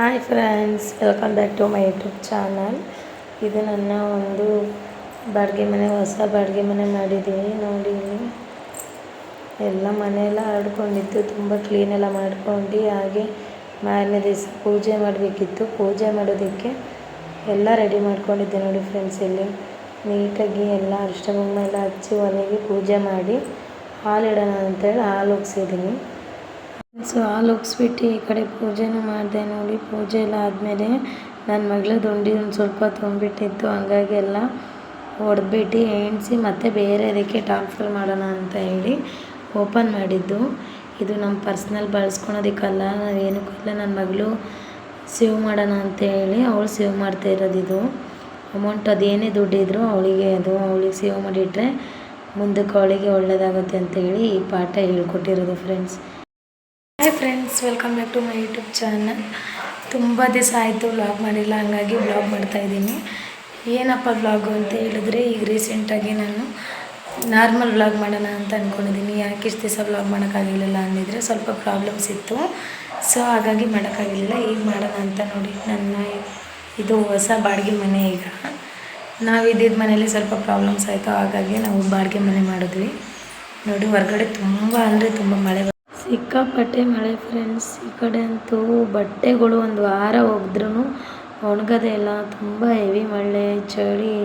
Hi friends welcome back to my YouTube channel ಇದು ನನ್ನ ಒಂದು ಬಾಡಿಗೆ ಮನೆ, ಹೊಸ ಬಾಡಿಗೆ ಮನೆ ಮಾಡಿದ್ದೀನಿ. ನೋಡಿ. ಎಲ್ಲ ಮನೆಯೆಲ್ಲ ಹರಡ್ಕೊಂಡಿತ್ತು ತುಂಬ ಕ್ಲೀನೆಲ್ಲ ಮಾಡ್ಕೊಂಡು, ಹಾಗೆ ಮಾರನೇ ದಿವಸ ಪೂಜೆ ಮಾಡಬೇಕಿತ್ತು. ಪೂಜೆ ಮಾಡೋದಕ್ಕೆ ಎಲ್ಲ ರೆಡಿ ಮಾಡ್ಕೊಂಡಿದ್ದೆ ನೋಡಿ ಫ್ರೆಂಡ್ಸ್ ಇಲ್ಲಿ. ನೀಟಾಗಿ ಎಲ್ಲ ಅರಿಶಿನ ಎಲ್ಲ ಹಚ್ಚಿ ಒಲೆಗೆ ಪೂಜೆ ಮಾಡಿ ಹಾಲು ಇಡೋಣ ಅಂತೇಳಿ ಹಾಲು ಒಗ್ಸಿದ್ದೀನಿ. ಸೊ ಹಾಲು ಒಗ್ಸ್ಬಿಟ್ಟು ಈ ಕಡೆ ಪೂಜೆನೂ ಮಾಡಿದೆ. ನೋಡಿ, ಪೂಜೆ ಎಲ್ಲ ಆದಮೇಲೆ ನನ್ನ ಮಗಳ ಉಂಡಿ ಒಂದು ಸ್ವಲ್ಪ ತುಂಬಿಟ್ಟಿತ್ತು. ಹಂಗಾಗಿ ಎಲ್ಲ ಹೊಡೆದ್ಬಿಟ್ಟು ಎಣಿಸಿ ಮತ್ತೆ ಬೇರೆ ಅದಕ್ಕೆ ಟ್ರಾನ್ಸ್ಫರ್ ಮಾಡೋಣ ಅಂತ ಹೇಳಿ ಓಪನ್ ಮಾಡಿದ್ದು. ಇದು ನಮ್ಮ ಪರ್ಸ್ನಲ್ ಬಳಸ್ಕೊಳೋದಕ್ಕಲ್ಲ ನಾವೇನಕ್ಕಲ್ಲ ನನ್ನ ಮಗಳು ಸೇವ್ ಮಾಡೋಣ ಅಂತ ಹೇಳಿ ಅವಳು ಸೇವ್ ಮಾಡ್ತಾ ಇರೋದು ಇದು. ಅಮೌಂಟ್ ಅದೇನೇ ದುಡ್ಡಿದ್ರು ಅವಳಿಗೆ ಅದು, ಅವಳಿಗೆ ಸೇವ್ ಮಾಡಿಟ್ರೆ ಮುಂದಕ್ಕೆ ಅವಳಿಗೆ ಒಳ್ಳೆಯದಾಗುತ್ತೆ ಅಂತ ಹೇಳಿ ಈ ಪಾಠ ಹೇಳ್ಕೊಟ್ಟಿರೋದು friends friends welcome back to my YouTube channel ತುಂಬ ದಿವಸ ಆಯಿತು ವ್ಲಾಗ್ ಮಾಡಿಲ್ಲ, ಹಂಗಾಗಿ ವ್ಲಾಗ್ ಮಾಡ್ತಾಯಿದ್ದೀನಿ ಏನಪ್ಪ ವ್ಲಾಗು ಅಂತ ಹೇಳಿದ್ರೆ, ಈಗ ರೀಸೆಂಟಾಗಿ ನಾನು ನಾರ್ಮಲ್ ವ್ಲಾಗ್ ಮಾಡೋಣ ಅಂತ ಅಂದ್ಕೊಂಡಿದ್ದೀನಿ ಯಾಕೆ ಇಷ್ಟು ದಿವಸ ವ್ಲಾಗ್ ಮಾಡೋಕ್ಕಾಗಿರಲಿಲ್ಲ ಅಂದಿದ್ರೆ ಸ್ವಲ್ಪ ಪ್ರಾಬ್ಲಮ್ಸ್ ಇತ್ತು. ಸೊ ಹಾಗಾಗಿ ಮಾಡೋಕ್ಕಾಗಿರಲಿಲ್ಲ. ಈಗ ಮಾಡೋಣ ಅಂತ ನೋಡಿ, ನನ್ನ ಇದು ಹೊಸ ಬಾಡಿಗೆ ಮನೆ ಈಗ. ನಾವು ಇದ್ದಿದ್ದ ಮನೇಲಿ ಸ್ವಲ್ಪ ಪ್ರಾಬ್ಲಮ್ಸ್ ಆಯಿತು, ಹಾಗಾಗಿ ನಾವು ಬಾಡಿಗೆ ಮನೆ ಮಾಡಿದ್ವಿ. ನೋಡಿ, ಹೊರಗಡೆ ತುಂಬ ಅಂದರೆ ತುಂಬ ಮಳೆ ಸಿಕ್ಕಾಪಟ್ಟೆ ಮಳೆ ಫ್ರೆಂಡ್ಸ್ ಈ ಕಡೆ ಅಂತೂ ಬಟ್ಟೆಗಳು ಒಂದು ವಾರ ಒಗೆದ್ರೂ ಒಣಗೋದೇ ಇಲ್ಲ. ತುಂಬ ಹೆವಿ ಮಳೆ ಚಳಿ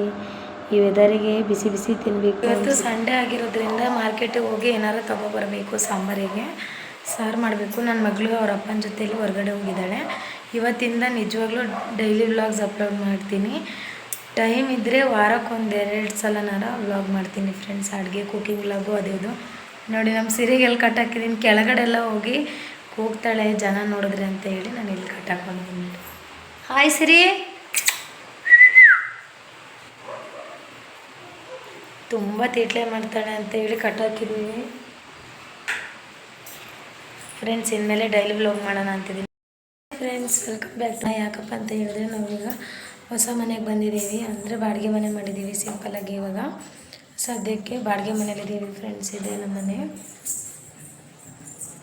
ಈ ವೆದರಿಗೆ ಬಿಸಿ ಬಿಸಿ ತಿನ್ನಬೇಕು ಇವತ್ತು ಸಂಡೇ ಆಗಿರೋದ್ರಿಂದ ಮಾರ್ಕೆಟಿಗೆ ಹೋಗಿ ಏನಾರು ತೊಗೊಬರಬೇಕು ಸಾಂಬಾರಿಗೆ. ಸಾರು ಮಾಡಬೇಕು. ನನ್ನ ಮಗಳು ಅವ್ರ ಅಪ್ಪನ ಜೊತೆಯಲ್ಲಿ ಹೊರಗಡೆ ಹೋಗಿದ್ದಾಳೆ. ಇವತ್ತಿಂದ ನಿಜವಾಗ್ಲೂ ಡೈಲಿ ವ್ಲಾಗ್ಸ್ ಅಪ್ಲೋಡ್ ಮಾಡ್ತೀನಿ. ಟೈಮ್ ಇದ್ದರೆ ವಾರಕ್ಕೊಂದು ಎರಡು ಸಲನಾರ ವ್ಲಾಗ್ ಮಾಡ್ತೀನಿ ಫ್ರೆಂಡ್ಸ್ ಅಡುಗೆ ಕುಕಿಂಗ್ ವ್ಲಾಗು ಅದು ಇದು. ನೋಡಿ ನಮ್ಮ ಸಿರಿಗೆ ಎಲ್ಲಿ ಕಟ್ ಹಾಕಿದ್ದೀನಿ ಕೆಳಗಡೆ ಎಲ್ಲ ಹೋಗಿ ಕೂಗ್ತಾಳೆ ಜನ ನೋಡಿದ್ರೆ ಅಂತ ಹೇಳಿ ನಾನು ಇಲ್ಲಿ ಕಟ್ ಹಾಕೊಂಡಿದ್ದೀನಿ ಹಾಯ್ ಸಿರಿ ತುಂಬ ತೀಟ್ಲೆ ಮಾಡ್ತಾಳೆ ಅಂತ ಹೇಳಿ ಕಟ್ ಹಾಕಿದ್ದೀನಿ ಫ್ರೆಂಡ್ಸ್ ಇನ್ಮೇಲೆ ಡೈಲಿ ವ್ಲಾಗ್ ಮಾಡೋಣ ಅಂತಿದ್ದೀನಿ ಫ್ರೆಂಡ್ಸ್ ವೆಲ್ಕಮ್ ಬ್ಯಾಕ್ ಯಾಕಪ್ಪ ಅಂತ ಹೇಳಿದ್ರೆ ನಾವೀಗ ಹೊಸ ಮನೆಗೆ ಬಂದಿದ್ದೀವಿ. ಅಂದರೆ ಬಾಡಿಗೆ ಮನೆ ಮಾಡಿದ್ದೀವಿ ಸಿಂಪಲ್ಲಾಗಿ ಇವಾಗ. ಸದ್ಯಕ್ಕೆ ಬಾಡಿಗೆ ಮನೇಲಿದ್ದೀವಿ ಫ್ರೆಂಡ್ಸ್ ಇದೆ ನಮ್ಮ ಮನೆ.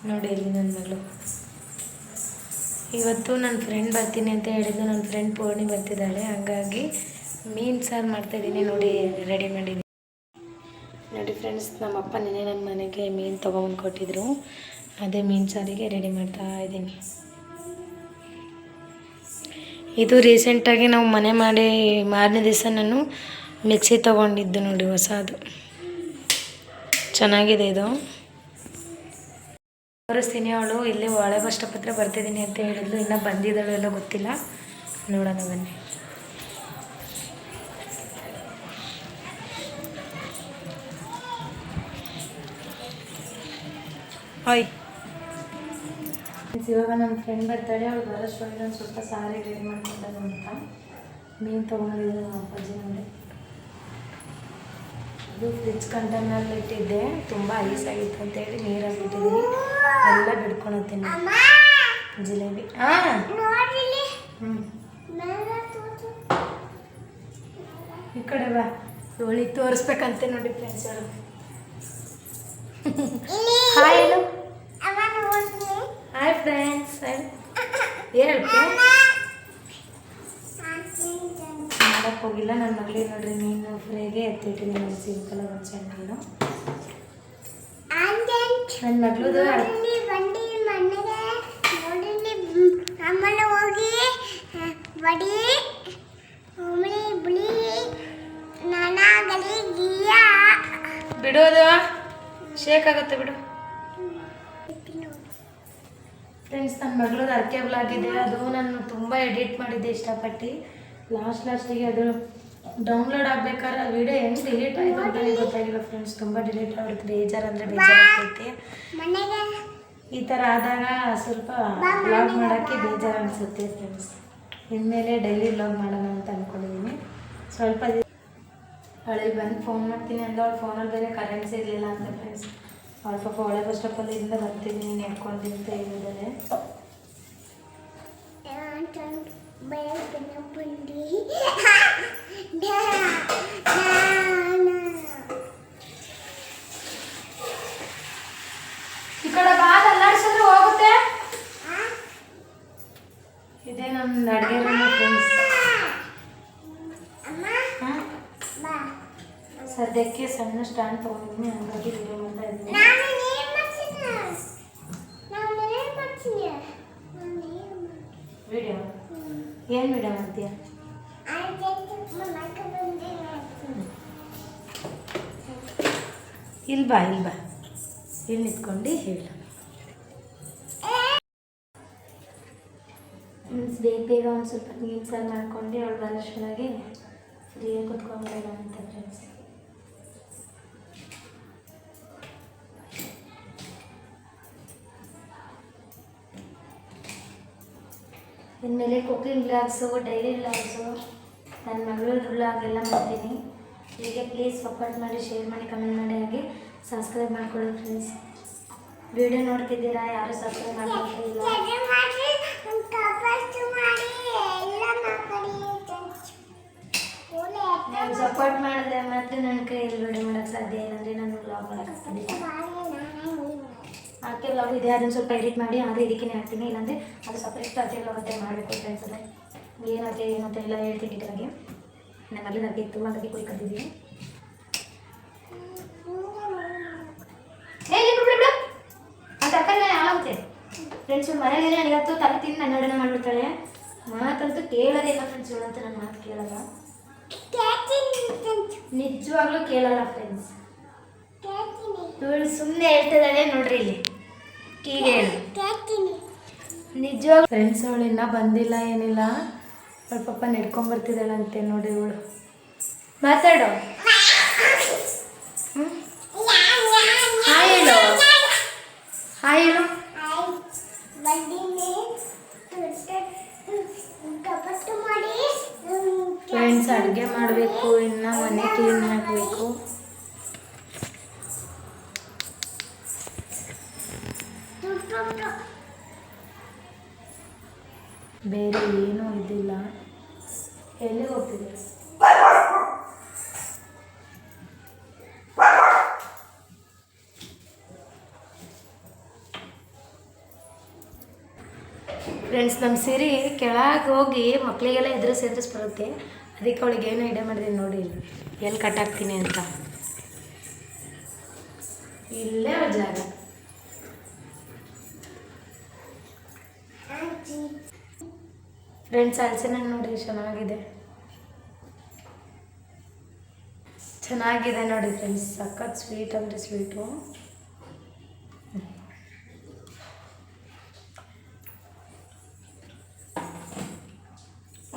ನೋಡಿ ಇಲ್ಲಿ ನನ್ನ ಮಗಳು. ಇವತ್ತು ನನ್ನ ಫ್ರೆಂಡ್ ಬರ್ತೀನಿ ಅಂತ ಹೇಳಿದ್ದು ನನ್ನ ಫ್ರೆಂಡ್ ಪೂರ್ಣಿ ಬರ್ತಿದ್ದಾಳೆ. ಹಾಗಾಗಿ ಮೀನು ಸಾರು ಮಾಡ್ತಾಯಿದ್ದೀನಿ ನೋಡಿ ರೆಡಿ ಮಾಡಿದ್ದೀನಿ. ನೋಡಿ ಫ್ರೆಂಡ್ಸ್ ನಮ್ಮ ಅಪ್ಪ ನೆನೆ ನನ್ನ ಮನೆಗೆ ಮೀನು ತೊಗೊಂಡು ಕೊಟ್ಟಿದ್ರು. ಅದೇ ಮೀನು ಸಾರಿಗೆ ರೆಡಿ ಮಾಡ್ತಾ ಇದ್ದೀನಿ. ಇದು ರೀಸೆಂಟಾಗಿ ನಾವು ಮನೆ ಮಾಡಿ ಮಾರನೇ ದಿವಸ ನಾನು ಮಿಕ್ಸಿ ತೊಗೊಂಡಿದ್ದು ನೋಡಿ ಹೊಸದು. ಚೆನ್ನಾಗಿದೆ ಇದು. ತೋರಿಸ್ತೀನಿ ಅವಳು, ಇಲ್ಲಿ ಒಳೆ ಹತ್ರ ಬರ್ತಿದ್ದೀನಿ ಅಂತ ಹೇಳಿದ್ಲು, ಇನ್ನೂ ಬಂದಿದ್ದಾಳು ಎಲ್ಲ ಗೊತ್ತಿಲ್ಲ. ನೋಡೋಣ ಬನ್ನಿ. ಹಾಯ್ ಇವಾಗ ನನ್ನ ಫ್ರೆಂಡ್ ಬರ್ತಾಳೆ, ಅವ್ಳು ಬರೋಷ್ಟೊಳಗೆ ಒಂದು ಸ್ವಲ್ಪ ಸಾರಿ ರೆಡಿ ಮಾಡ್ಕೊಂಡಾಗ ಅಂತ. ಮೀನು ತೊಗೊಂಡಿದ್ದೆ ನಮ್ಮ ಅಪ್ಪಾಜಿ ನೋಡಿ. ಇದು ಫ್ರಿಜ್ ಕಂಟೈನರ್ ಇಟ್ಟಿದ್ದೆ. ತುಂಬ ಐಸ್ ಆಗಿತ್ತು ಅಂತೇಳಿ ನೀರಲ್ಲಿ ಬಿಟ್ಟಿದ್ದೀನಿ. ಎಲ್ಲ ಬಿಡ್ಕೊಳತ್ತೀನಿ. ಜಿಲೇಬಿ. ಹಾಂ ಹ್ಞೂ ಈ ಕಡೆ ಬಾ. ಇವಳಿಗೆ ತೋರಿಸ್ಬೇಕಂತೆ ನೋಡಿ ಫ್ರೆಂಡ್ಸ್ ಅವರು. ಹಾಯ್ ಹೇಳು ಹಾಯ್ ಫ್ರೆಂಡ್ಸ್ ಹೇಳ್ತೆ? ಹೋಗಿಲ್ಲ. ನನ್ನ ಮಗಳಿಗೆ ನೋಡ್ರಿ ಮೀನು ಫ್ರೈಗೆ ಎತ್ತಿಟ್ಟಿದ್ದೀನಿ ಒಂದು ಸಿಂಪಲ್ ಒಂದು ಚೆನ್ನಾಗಿರೋ ನನ್ನ ಮಗಳದು ಹೋಗಿ ಬಡಿ ಬಿಡೋದು? ಶೇಕ್ ಆಗುತ್ತೆ ಬಿಡು. ಫ್ರೆಂಡ್ಸ್ ನನ್ನ ಮಗಳದ್ದು ಅರ್ಕೆ ಆಗಿದೆ. ಅದು ನಾನು ತುಂಬ ಎಡಿಟ್ ಮಾಡಿದ್ದೆ ಇಷ್ಟಪಟ್ಟು. ಲಾಸ್ಟ್ ಲಾಸ್ಟಿಗೆ ಅದು ಡೌನ್ಲೋಡ್ ಆಗಬೇಕಾದ್ರೆ ಆ ವಿಡಿಯೋ ಹೆಂಗೆ ಡಿಲೀಟ್ ಆಯಿತು ಅಂತಲೇ ಗೊತ್ತಾಗಿಲ್ಲ ಫ್ರೆಂಡ್ಸ್ ತುಂಬ ಡಿಲೀಟ್ ಆಗುತ್ತೆ ಬೇಜಾರು ಅಂದರೆ ಬೇಜಾರು ಆಗ್ತೈತಿ ಮನೆಗೆ. ಈ ಥರ ಆದಾಗ ಸ್ವಲ್ಪ ಬ್ಲಾಗ್ ಮಾಡೋಕ್ಕೆ ಬೇಜಾರು ಅನಿಸುತ್ತೆ ಫ್ರೆಂಡ್ಸ್ ಇನ್ಮೇಲೆ ಡೈಲಿ ಬ್ಲಾಗ್ ಮಾಡೋಣ ಅಂತ ಅಂದ್ಕೊಂಡಿದ್ದೀನಿ ಸ್ವಲ್ಪ ಅವಳಿಗೆ ಬಂದು ಫೋನ್ ಮಾಡ್ತೀನಿ ಅಂದ್ರೆ ಅವಳು ಫೋನಲ್ಲಿ ಬೇರೆ ಕರೆನ್ಸಿ ಇರಲಿಲ್ಲ ಅಂತ ಫ್ರೆಂಡ್ಸ್ ಅವಳ ಪಾಪ ಒಳ್ಳೆ ಬಸ್ ಸ್ಟಾಪಲ್ಲಿಂದ ಬರ್ತೀನಿ ನೀನು ಅಂತ ಈ ಕಡೆ ಬಾದ ಅಲ್ಲಾಡ್ಸಿದ್ರೆ ಹೋಗುತ್ತೆ? ಇದೇ ನಮ್ಮ ಅಡುಗೆ ರೂಮ್ ಫ್ರೆಂಡ್ಸ್ ಸದ್ಯಕ್ಕೆ ಸಣ್ಣ ಸ್ಟ್ಯಾಂಡ್ ತೊಗೊಂಡಿದ್ದೀನಿ, ಹಂಗಾಗಿ ವಿಡಿಯೋ ಮಾಡ್ತಾ ಇದ್ದೀನಿ ನಾನು ಏನ್ ಮಾಡ್ತೀನಿ ನಾನು ಏನ್ ಮಾಡ್ತೀನಿ ನಾನು ಏನ್ ಮಾಡ್ತೀನಿ ವಿಡಿಯೋ ಏನು ಮೇಡಮ್ ಅಂತೀಯ? ಇಲ್ಲ ಬಾ ಇಲ್ಲಿ ಬಾ. ಇಲ್ಲಿ ನಿಂತ್ಕೊಂಡು ಹೇಳು. ಮೀನ್ಸ್ ಬೇಗ ಬೇಗ ಒಂದು ಸ್ವಲ್ಪ ನೀರು ಸಾರು ಮಾಡ್ಕೊಂಡು ಅವಳು ಬರೋಷ್ಟೊಳಗೆ ಫ್ರೀಯಾಗಿ ಕುತ್ಕೊಂಡ್ಬೇಡ ಅಂತ ಫ್ರೆಂಡ್ಸ್ ಇನ್ಮೇಲೆ ಕುಕ್ಕಿಂಗ್ ಬ್ಲಾಗ್ಸು ಡೈಲಿ ಬ್ಲಾಗ್ಸು ನನ್ನ ಮಗಳ ಬ್ಲಾಗ್ ಎಲ್ಲ ಮಾಡ್ತೀನಿ. ಹೀಗೆ ಪ್ಲೀಸ್ ಸಪೋರ್ಟ್ ಮಾಡಿ ಶೇರ್ ಮಾಡಿ ಕಮೆಂಟ್ ಮಾಡಿ ಹಾಗೆ ಸಬ್ಸ್ಕ್ರೈಬ್ ಮಾಡ್ಕೊಳ್ಳಿ ಫ್ರೆಂಡ್ಸ್ ವಿಡಿಯೋ ನೋಡ್ತಿದ್ದೀರಾ? ಯಾರು ಸಬ್ಸ್ಕ್ರೈಬ್ ಮಾಡ್ಕೊಳ್ತಿಲ್ಲ ಸಪೋರ್ಟ್ ಮಾಡಿದ್ರೆ ಮಾತ್ರ ನನ್ನ ಕೈಯಲ್ಲಿ ವಿಡಿಯೋ ಮಾಡೋಕ್ಕೆ ಸಾಧ್ಯ ಏನಂದರೆ ನಾನು ಬ್ಲಾಗ್ ಮಾಡೋಕ್ಕಾಗ್ತದೆ ಆಕೆ ಬ್ಲಾಗ್ ಇದೆ ಅದನ್ನು ಸ್ವಲ್ಪ ಎಡಿಟ್ ಮಾಡಿ ಆದರೆ ಇದಕ್ಕೆ ಹಾಕ್ತೀನಿ. ಇಲ್ಲಾಂದರೆ ಅದು ಸಪ್ರೇಟ್ ಅದೇ ಬ್ಲಾಗ್ ಅಂತ ಮಾಡಬೇಕು ಫ್ರೆಂಡ್ಸ್ ಅದೇ ಏನಾದರೆ ಏನು ಅಂತ ಎಲ್ಲ ಹೇಳ್ತೀನಿ ನನ್ನ ಮಗಳು ನನಗೆ ಇತ್ತು ಹಾಗಾಗಿ ಕುರಿ ಕದ್ದಿದ್ದೀನಿ ಏ ಇಲ್ಲಿ ಬಿಡು, ಬಿಡು. ಅದು ಅಕ್ಕನ ಆಗುತ್ತೆ ಫ್ರೆಂಡ್ಸ್ ಮನೇಲಿ ನನಗಂತೂ ತಲೆ ತಿಂದು ನನ್ನಡನೆ ಮಾಡಿಬಿಡ್ತಾಳೆ. ಮಾತಂತೂ ಕೇಳೋದೇ ಇಲ್ಲ ಫ್ರೆಂಡ್ಸ್ ಇವಳಂತೂ ನನ್ನ ಮಾತು ಕೇಳಲ್ಲ. ನಿಜವಾಗ್ಲೂ ಕೇಳಲ್ಲ ಫ್ರೆಂಡ್ಸ್ ಇವಳು ಸುಮ್ಮನೆ ಹೇಳ್ತಿದ್ದಾಳೆ ನೋಡ್ರಿ ಇಲ್ಲಿ. ಈಗ ನಿಜವಾಗ ಫ್ರೆಂಡ್ಸ್ ಅವಳು ಇನ್ನೂ ಬಂದಿಲ್ಲ, ಏನಿಲ್ಲ. ಅವಳ ಪಪ್ಪ ನಡ್ಕೊಂಬರ್ತಿದ್ದಾಳಂತೆ ನೋಡಿ ಇವಳು. ಮಾತಾಡು. ಹಾಯ್ ಹೇಳು. ಹಾಯ್ ಫ್ರೆಂಡ್ಸ್ ಅಡುಗೆ ಮಾಡಬೇಕು, ಇನ್ನು ಮನೆ ಕ್ಲೀನ್ ಮಾಡಬೇಕು ಬೇರೆ ಏನೂ ಇದಿಲ್ಲ. ಎಲ್ಲಿ ಹೋಗ್ತಿದೆ ಫ್ರೆಂಡ್ಸ್ ನಮ್ಮ ಸಿರಿ ಕೆಳಗೆ ಹೋಗಿ ಮಕ್ಕಳಿಗೆಲ್ಲ ಎದುರಿಸಿ ಎದುರಿಸಿ ಬರುತ್ತೆ ಅದಕ್ಕೆ ಅವಳಿಗೆ ಏನು ಐಡಿಯಾ ಮಾಡಿದ್ದೀನಿ ನೋಡಿ. ಇಲ್ಲಿ ಎಲ್ಲಿ ಕಟ್ಟಾಕ್ತೀನಿ ಅಂತ. ಇಲ್ಲೇ ಜಾಗ. ಫ್ರೆಂಡ್ಸ್ ಹಲಸಿನ ನೋಡಿ ಚೆನ್ನಾಗಿದೆ. ಚೆನ್ನಾಗಿದೆ ನೋಡಿ ಫ್ರೆಂಡ್ಸ್ ಸಖತ್ ಸ್ವೀಟ್ ಅಂದರೆ ಸ್ವೀಟು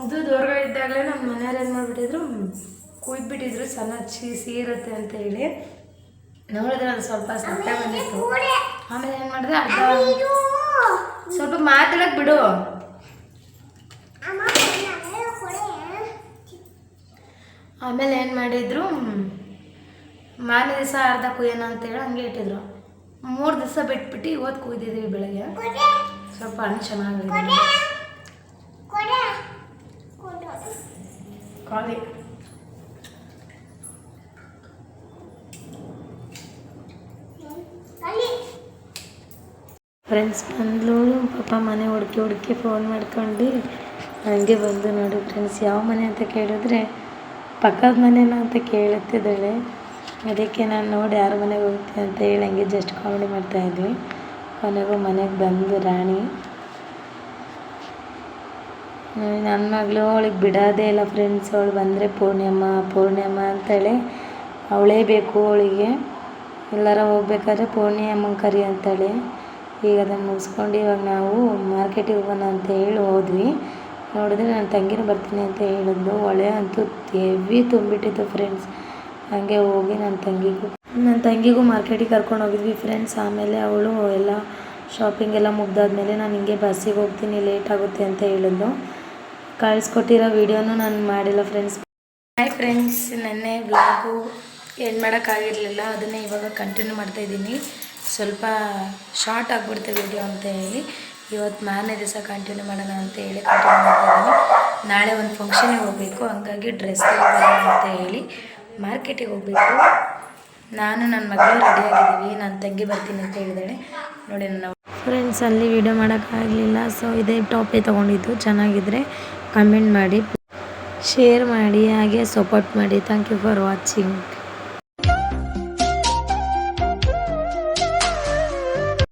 ಅದು ದೂರಗಡೆ ಇದ್ದಾಗಲೇ ನಮ್ಮ ಮನೆಯವ್ರು ಏನು ಮಾಡಿಬಿಟ್ಟಿದ್ರು ಕುಯ್ದುಬಿಟ್ಟಿದ್ರು ಸಣ್ಣ ಚೀಸಿ ಇರುತ್ತೆ ಅಂತ ಹೇಳಿ. ನೋಡಿದ್ರೆ ಅದು ಸ್ವಲ್ಪ ಸಪ್ಪೆ ಬಂದಿತ್ತು. ಆಮೇಲೆ ಏನು ಮಾಡಿದೆ ಅರ್ಧ ಸ್ವಲ್ಪ ಮಾತಾಡಕ್ಕೆ ಬಿಡು. ಆಮೇಲೆ ಏನು ಮಾಡಿದ್ರು? ಮಾರನೇ ದಿವಸ ಅರ್ಧ ಕುಯ್ಯೋಣ ಅಂತೇಳಿ ಹಂಗೆ ಇಟ್ಟಿದ್ರು. ಮೂರು ದಿವಸ ಬಿಟ್ಬಿಟ್ಟು ಇವತ್ತು ಕುಯ್ದಿದ್ದೀವಿ ಬೆಳಗ್ಗೆ. ಸ್ವಲ್ಪ ಹಣ್ಣು ಚೆನ್ನಾಗಿದೆ. ಖಾಲಿ. ಫ್ರೆಂಡ್ಸ್ ಬಂದ್ಲು ಪಾಪ ಮನೆ ಹುಡುಕಿ ಹುಡುಕಿ ಫೋನ್ ಮಾಡ್ಕೊಂಡು ಹಂಗೆ ಬಂದು ನೋಡಿ ಫ್ರೆಂಡ್ಸ್ ಯಾವ ಮನೆ ಅಂತ ಕೇಳಿದ್ರೆ ಪಕ್ಕದ ಮನೇನ ಅಂತ ಕೇಳುತ್ತಿದ್ದಾಳೆ ಅದಕ್ಕೆ ನಾನು ನೋಡಿ ಯಾರ ಮನೆಗೆ ಹೋಗ್ತೀನಿ ಅಂತ ಹೇಳಿ ಹಂಗೆ ಜಸ್ಟ್ ಕಾಮಿಡಿ ಮಾಡ್ತಾಯಿದ್ವಿ ಕೊನೆಗೂ ಮನೆಗೆ ಬಂದು ರಾಣಿ. ನನ್ನ ಮಗಳು ಅವಳಿಗೆ ಬಿಡೋದೇ ಇಲ್ಲ ಫ್ರೆಂಡ್ಸ್ ಅವಳು ಬಂದರೆ ಪೂರ್ಣಿಮಾ ಪೂರ್ಣಿಮಾ ಅಂತೇಳಿ ಅವಳೇ ಬೇಕು ಅವಳಿಗೆ. ಎಲ್ಲಾರ ಹೋಗ್ಬೇಕಾದ್ರೆ ಪೂರ್ಣಿಯಮ್ಮನ ಕರಿ ಅಂತಾಳೆ. ಈಗ ಅದನ್ನು ಮುಗಿಸ್ಕೊಂಡು ಇವಾಗ ನಾವು ಮಾರ್ಕೆಟಿಗೆ ಹೋಗೋಣ ಅಂತ ಹೇಳಿ ಹೋದ್ವಿ. ನೋಡಿದ್ರೆ ನನ್ನ ತಂಗಿನೂ ಬರ್ತೀನಿ ಅಂತ ಹೇಳಿದ್ಲು. ಹೊಳೆ ಅಂತೂ ಹೆವಿ ತುಂಬಿಟ್ಟಿತ್ತು ಫ್ರೆಂಡ್ಸ್ ಹಾಗೆ ಹೋಗಿ ನನ್ನ ತಂಗಿಗೂ ನನ್ನ ತಂಗಿಗೂ ಮಾರ್ಕೆಟಿಗೆ ಕರ್ಕೊಂಡು ಹೋಗಿದ್ವಿ ಫ್ರೆಂಡ್ಸ್ ಆಮೇಲೆ ಅವಳು ಎಲ್ಲ ಶಾಪಿಂಗ್ ಎಲ್ಲ ಮುಗ್ದಾದ್ಮೇಲೆ ನಾನು ಹಿಂಗೆ ಬಸ್ಸಿಗೆ ಹೋಗ್ತೀನಿ ಲೇಟ್ ಆಗುತ್ತೆ ಅಂತ ಹೇಳಿದ್ಲು. ಕಳಿಸ್ಕೊಟ್ಟಿರೋ ವೀಡಿಯೋನೂ ನಾನು ಮಾಡಿಲ್ಲ ಫ್ರೆಂಡ್ಸ್ ಹಾಯ್ ಫ್ರೆಂಡ್ಸ್ ನೆನ್ನೆ ಬ್ಲಾಗು ಏನು ಮಾಡೋಕ್ಕಾಗಿರಲಿಲ್ಲ ಅದನ್ನೇ ಇವಾಗ ಕಂಟಿನ್ಯೂ ಮಾಡ್ತಾಯಿದ್ದೀನಿ ಸ್ವಲ್ಪ ಶಾರ್ಟ್ ಆಗಿಬಿಡುತ್ತೆ ವಿಡಿಯೋ ಅಂತ ಹೇಳಿ. ಇವತ್ತು ಮಾರನೇ ದಿವಸ ಕಂಟಿನ್ಯೂ ಮಾಡೋಣ ಅಂತ ಹೇಳಿ ಕಂಟಿನ್ಯೂ ಮಾಡ್ತಾಯಿದ್ದೀನಿ ನಾಳೆ ಒಂದು ಫಂಕ್ಷನಿಗೆ ಹೋಗಬೇಕು, ಹಂಗಾಗಿ ಡ್ರೆಸ್ ತಗೋಬರೋಣ ಅಂತ ಹೇಳಿ ಮಾರ್ಕೆಟಿಗೆ ಹೋಗಬೇಕು. ನಾನು ನನ್ನ ಮಗಳು ರೆಡಿ ಆಗಿದ್ದೀವಿ ನಾನು ತಂಗಿ ಬರ್ತೀನಿ ಅಂತ ಹೇಳಿದಾಳೆ. ನೋಡಿ ನನ್ನ ಫ್ರೆಂಡ್ಸ್ ಅಲ್ಲಿ ವಿಡಿಯೋ ಮಾಡೋಕ್ಕಾಗಲಿಲ್ಲ ಸೊ ಇದೇ ಟಾಪೇ ತೊಗೊಂಡಿದ್ದು. ಚೆನ್ನಾಗಿದ್ದರೆ ಕಮೆಂಟ್ ಮಾಡಿ ಶೇರ್ ಮಾಡಿ, ಹಾಗೆ ಸಪೋರ್ಟ್ ಮಾಡಿ. Thank you for watching